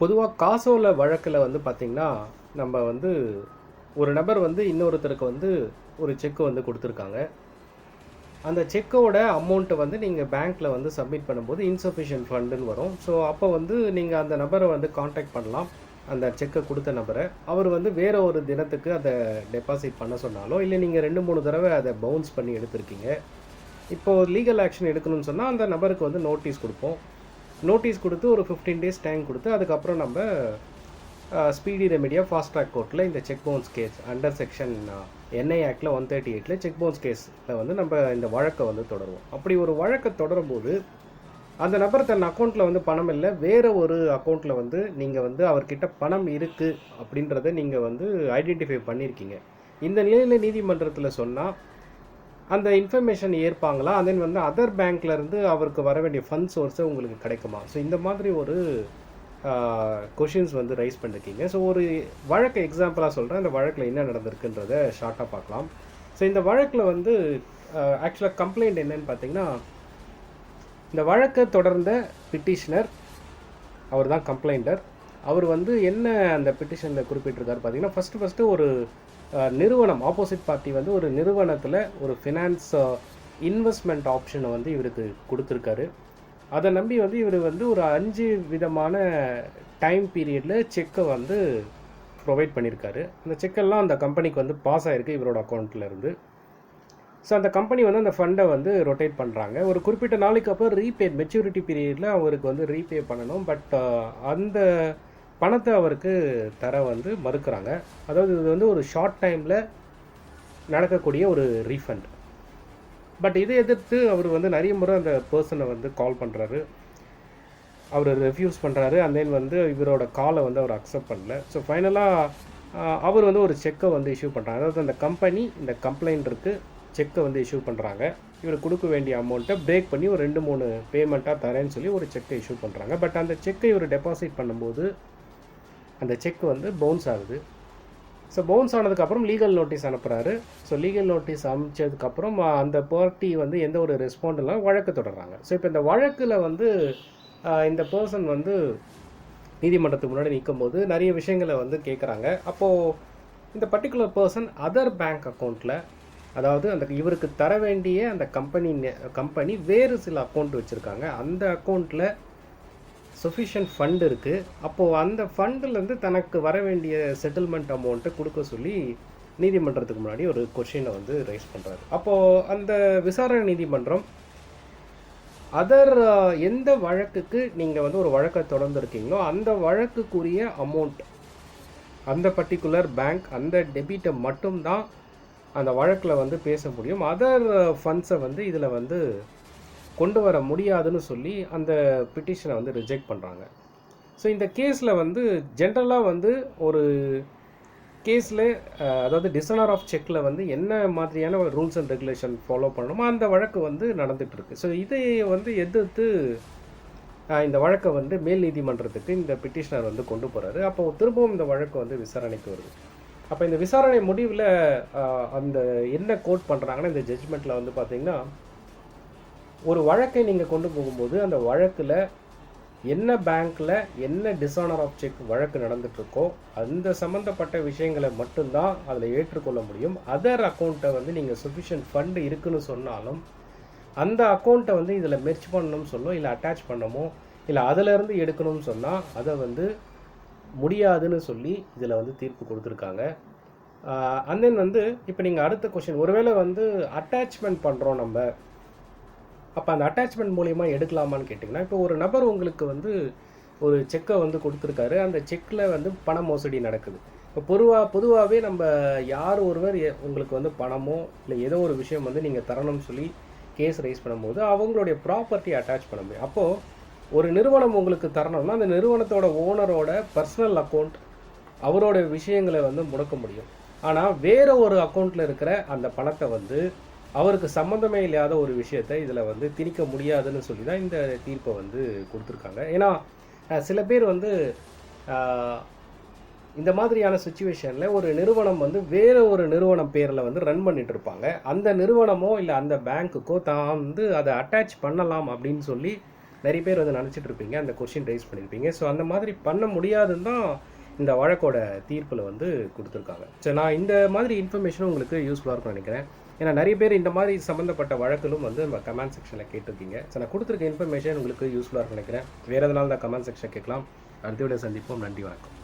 பொதுவாக காசோல வழக்கில் வந்து பார்த்திங்கன்னா நம்ம வந்து ஒரு நபர் வந்து இன்னொருத்தருக்கு வந்து ஒரு செக்கு வந்து கொடுத்துருக்காங்க. அந்த செக்கோட அமௌண்ட்டை வந்து நீங்கள் பேங்க்கில் வந்து சப்மிட் பண்ணும்போது இன்சஃபிஷியன்ட் ஃபண்டுன்னு வரும். ஸோ அப்போ வந்து நீங்கள் அந்த நபரை வந்து காண்டாக்ட் பண்ணலாம். அந்த செக்கை கொடுத்த நபரை. அவர் வந்து வேற ஒரு தினத்துக்கு அதை டெபாசிட் பண்ண சொன்னாலோ இல்லை நீங்கள் ரெண்டு மூணு தடவை அதை பவுன்ஸ் பண்ணி எடுத்திருக்கீங்க. இப்போது லீகல் ஆக்ஷன் எடுக்கணும்னு சொன்னால் அந்த நபருக்கு வந்து நோட்டீஸ் கொடுப்போம். நோட்டீஸ் கொடுத்து ஒரு ஃபிஃப்டீன் டேஸ் டைம் கொடுத்து அதுக்கப்புறம் நம்ம ஸ்பீடி ரெமெடியாக ஃபாஸ்ட் ட்ராக் கோர்ட்டில் இந்த cheque bounce case under section NI ஆக்டில் ஒன் தேர்ட்டி எயிட்டில் செக் பவுன்ஸ் கேஸில் வந்து நம்ம இந்த வழக்கை வந்து தொடருவோம். அப்படி ஒரு வழக்கை தொடரும்போது அந்த நபர் தன் அக்கௌண்ட்டில் வந்து பணம் இல்லை வேறு ஒரு அக்கௌண்ட்டில் வந்து நீங்கள் வந்து அவர்கிட்ட பணம் இருக்குது அப்படின்றத நீங்கள் வந்து ஐடென்டிஃபை பண்ணியிருக்கீங்க இந்த நிலையில் நீதிமன்றத்தில் சொன்னால் அந்த இன்ஃபர்மேஷன் ஏற்பாங்களா? தென் வந்து அதர் பேங்க்ல இருந்து அவருக்கு வர வேண்டிய ஃபண்ட் சோர்ஸை உங்களுக்கு கிடைக்குமா? ஸோ இந்த மாதிரி ஒரு கொஷின்ஸ் வந்து ரைஸ் பண்ணிருக்கீங்க. ஸோ ஒரு வழக்கு எக்ஸாம்பிளாக சொல்கிறேன் அந்த வழக்கில் என்ன நடந்திருக்குன்றத ஷார்ட்டாக பார்க்கலாம். ஸோ இந்த வழக்கில் வந்து ஆக்சுவலாக கம்ப்ளைண்ட் என்னன்னு பார்த்தீங்கன்னா இந்த வழக்கை தொடர்ந்த பிட்டிஷனர் அவர் தான் கம்ப்ளைண்டர் அவர் வந்து என்ன அந்த பெட்டிஷனில் குறிப்பிட்டிருக்காரு பார்த்தீங்கன்னா ஃபஸ்ட்டு ஃபஸ்ட்டு ஒரு நிறுவனம் ஆப்போசிட் பார்ட்டி வந்து ஒரு நிறுவனத்தில் ஒரு ஃபினான்ஸ் இன்வெஸ்ட்மெண்ட் ஆப்ஷனை வந்து இவருக்கு கொடுத்துருக்காரு. அதை நம்பி வந்து இவர் வந்து ஒரு அஞ்சு விதமான டைம் பீரியடில் செக்கை வந்து ப்ரொவைட் பண்ணியிருக்காரு அந்த செக்கெல்லாம் அந்த கம்பெனிக்கு வந்து பாஸ் ஆகிருக்கு இவரோட அக்கௌண்ட்டில் இருந்து. ஸோ அந்த கம்பெனி வந்து அந்த ஃபண்டை வந்து ரொட்டேட் பண்ணுறாங்க ஒரு குறிப்பிட்ட நாளைக்கு அப்புறம் ரீபே மெச்சூரிட்டி பீரியடில் அவருக்கு வந்து ரீபே பண்ணணும். பட் அந்த பணத்தை அவருக்கு தர வந்து மறுக்கிறாங்க. அதாவது இது வந்து ஒரு ஷார்ட் டைமில் நடக்கக்கூடிய ஒரு ரீஃபண்ட் பட் இதை எதிர்த்து அவர் வந்து நிறைய முறை அந்த பர்சனை வந்து கால் பண்ணுறாரு அவர் ரெஃப்யூஸ் பண்ணுறாரு அண்ட் தென் வந்து இவரோட காலை வந்து அவர் அக்செப்ட் பண்ணல. ஸோ ஃபைனலாக அவர் வந்து ஒரு செக்கை வந்து இஷ்யூ பண்ணுறாங்க அதாவது அந்த கம்பெனி இந்த கம்ப்ளைண்ட்டுக்கு செக்கை வந்து இஷ்யூ பண்ணுறாங்க இவர் கொடுக்க வேண்டிய அமௌண்ட்டை பிரேக் பண்ணி ஒரு ரெண்டு மூணு பேமெண்ட்டாக தரேன்னு சொல்லி ஒரு செக்கை இஷ்யூ பண்ணுறாங்க பட் அந்த செக்கை இவர் டெபாசிட் பண்ணும்போது அந்த செக் வந்து பவுன்ஸ் ஆகுது. ஸோ பவுன்ஸ் ஆனதுக்கப்புறம் லீகல் நோட்டீஸ் அனுப்புகிறாரு ஸோ லீகல் நோட்டீஸ் அனுப்பிச்சதுக்கப்புறம் அந்த பார்ட்டி வந்து எந்த ஒரு ரெஸ்பாண்ட் இல்லாமல் வழக்கு தொடர்றாங்க. ஸோ இப்போ இந்த வழக்கில் வந்து இந்த பர்சன் வந்து நீதிமன்றத்துக்கு முன்னாடி நிற்கும்போது நிறைய விஷயங்களை வந்து கேட்குறாங்க அப்போது இந்த பர்டிகுலர் பர்சன் அதர் பேங்க் அக்கௌண்ட்டில் அதாவது அந்த இவருக்கு தர வேண்டிய அந்த கம்பெனி கம்பெனி வேறு சில அக்கௌண்ட் வச்சுருக்காங்க. அந்த அக்கௌண்ட்டில் சஃபிஷியன்ட் ஃபண்ட் இருக்குது அப்போது அந்த ஃபண்டுலேருந்து தனக்கு வர வேண்டிய செட்டில்மெண்ட் அமௌண்ட்டை கொடுக்க சொல்லி நீதிமன்றத்துக்கு முன்னாடி ஒரு கொஷினை வந்து ரைஸ் பண்ணுறாரு அப்போது அந்த விசாரணை நீதிமன்றம் அதர் எந்த வழக்குக்கு நீங்கள் வந்து ஒரு வழக்கை தொடர்ந்துருக்கீங்களோ அந்த வழக்குக்குரிய அமௌண்ட் அந்த பர்டிகுலர் பேங்க் அந்த டெபிட்டை மட்டும்தான் அந்த வழக்கில் வந்து பேச முடியும். அதர் ஃபண்ட்ஸை வந்து இதில் வந்து கொண்டு வர முடியாதுன்னு சொல்லி அந்த பிட்டிஷனை வந்து ரிஜெக்ட் பண்ணுறாங்க ஸோ இந்த கேஸில் வந்து ஜென்ரலாக வந்து ஒரு கேஸில் அதாவது டிசனர் ஆஃப் செக்கில் வந்து என்ன மாதிரியான ரூல்ஸ் அண்ட் ரெகுலேஷன் ஃபாலோ பண்ணணுமோ அந்த வழக்கு வந்து நடந்துகிட்ருக்கு ஸோ இதை வந்து எதிர்த்து இந்த வழக்கை வந்து மேல் நீதிமன்றத்துக்கு இந்த பிட்டிஷனர் வந்து கொண்டு போகிறாரு அப்போ திரும்பவும் இந்த வழக்கு வந்து விசாரணைக்கு வருது. அப்போ இந்த விசாரணை முடிவில் அந்த என்ன கோட் பண்ணுறாங்கன்னா இந்த ஜட்ஜ்மெண்ட்டில் வந்து பார்த்திங்கன்னா ஒரு வழக்கை நீங்கள் கொண்டு போகும்போது அந்த வழக்கில் என்ன பேங்க்கில் என்ன டிஸானர் ஆஃப் செக் வழக்கு நடந்துகிட்ருக்கோ அந்த சம்மந்தப்பட்ட விஷயங்களை மட்டும்தான் அதில் ஏற்றுக்கொள்ள முடியும். அதர் அக்கௌண்ட்டை வந்து நீங்கள் சஃபிஷியன்ட் ஃபண்டு இருக்குன்னு சொன்னாலும் அந்த அக்கௌண்ட்டை வந்து இதில் மெர்ச் பண்ணணும்னு சொல்லும் இல்லை அட்டாச் பண்ணமோ இல்லை அதிலேருந்து எடுக்கணும்னு சொன்னால் அதை வந்து முடியாதுன்னு சொல்லி இதில் வந்து தீர்ப்பு கொடுத்துருக்காங்க. அண்ட் தென் வந்து இப்போ நீங்கள் அடுத்த கொஷின் ஒருவேளை வந்து அட்டாச்மெண்ட் பண்ணுறோம் நம்ம அப்போ அந்த அட்டாச்மெண்ட் மூலிமா எடுக்கலாமான்னு கேட்டிங்கன்னா இப்போ ஒரு நபர் உங்களுக்கு வந்து ஒரு செக்கை வந்து கொடுத்துருக்காரு. அந்த செக்கில் வந்து பண மோசடி நடக்குது. இப்போ பொதுவாக பொதுவாகவே நம்ம யார் ஒருவர் உங்களுக்கு வந்து பணமோ இல்லை ஏதோ ஒரு விஷயம் வந்து நீங்கள் தரணும்னு சொல்லி கேஸ் ரைஸ் பண்ணும்போது அவங்களுடைய ப்ராப்பர்ட்டி அட்டாச் பண்ண முடியும். அப்போது ஒரு நிறுவனம் உங்களுக்கு தரணும்னா அந்த நிறுவனத்தோட ஓனரோட பர்சனல் அக்கௌண்ட் அவரோட விஷயங்களை வந்து முடக்க முடியும். ஆனால் வேறு ஒரு அக்கௌண்ட்டில் இருக்கிற அந்த பணத்தை வந்து அவருக்கு சம்மந்தமே இல்லாத ஒரு விஷயத்தை இதில் வந்து திணிக்க முடியாதுன்னு சொல்லி தான் இந்த தீர்ப்பை வந்து கொடுத்துருக்காங்க. ஏன்னா சில பேர் வந்து இந்த மாதிரியான சுச்சுவேஷனில் ஒரு நிறுவனம் வந்து வேறு ஒரு நிறுவனம் பேரில் வந்து ரன் பண்ணிட்டு இருப்பாங்க. அந்த நிறுவனமோ இல்லை அந்த பேங்க்குக்கோ தான் வந்து அதை அட்டாச் பண்ணலாம் அப்படின்னு சொல்லி நிறைய பேர் வந்து நினச்சிட்டு இருப்பீங்க. அந்த கொஷின் ரைஸ் பண்ணியிருப்பீங்க ஸோ அந்த மாதிரி பண்ண முடியாதுன்னு தான் இந்த வழக்கோட தீர்ப்பில் வந்து கொடுத்துருக்காங்க. ஸோ நான் இந்த மாதிரி இன்ஃபர்மேஷனும் உங்களுக்கு யூஸ்ஃபுல்லாக இருக்கும்னு நினைக்கிறேன். ஏன்னா நிறைய பேர் இந்த மாதிரி சம்மந்தப்பட்ட வழக்கிலும் வந்து நம்ம கமெண்ட் செக்ஷனில் கேட்டிருக்கீங்க. ஸோ நான் கொடுத்துருக்க இன்ஃபர்மேஷன் உங்களுக்கு யூஸ்ஃபுல்லாக இருக்கும் நினைக்கிறேன். வேறு எதனால தான் கமெண்ட் செக்ஷன் கேட்கலாம். அடுத்த விட சந்திப்போம். நன்றி வணக்கம்.